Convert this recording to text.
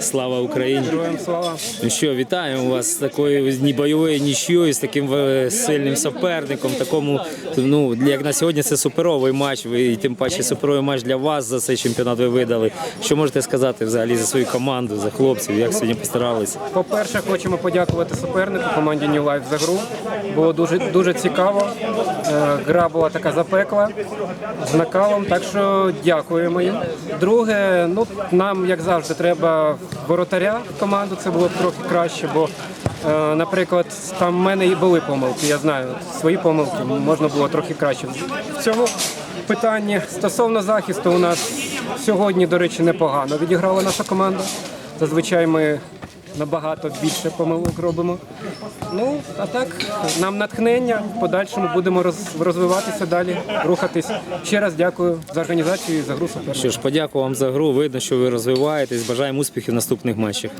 Слава Україні! Героям слава. Ну що, вітаємо вас з такою ні бойовою нічою, з таким е, сильним суперником. Такому, ну як на сьогодні, це суперовий матч. І тим паче суперовий матч для вас за цей чемпіонат ви видали. Що можете сказати взагалі за свою команду, за хлопців? Як сьогодні постаралися? По-перше, хочемо подякувати супернику команді New Life за гру. Було дуже дуже цікаво. Е, Гра була така запекла з накалом, так що дякуємо їм. Друге, ну нам, як завжди, треба воротаря в команду. Це було б трохи краще, бо, е, наприклад, там в мене і були помилки. Я знаю свої помилки. Можна було трохи краще. В цьому питанні стосовно захисту, у нас сьогодні, до речі, непогано відіграла наша команда. Зазвичай ми набагато більше помилок робимо. Ну, а так, нам натхнення. В подальшому будемо роз- розвиватися далі, рухатись. Ще раз дякую за організацію і за гру суперника. Що ж, подякую вам за гру. Видно, що ви розвиваєтесь. Бажаємо успіхів в наступних матчах.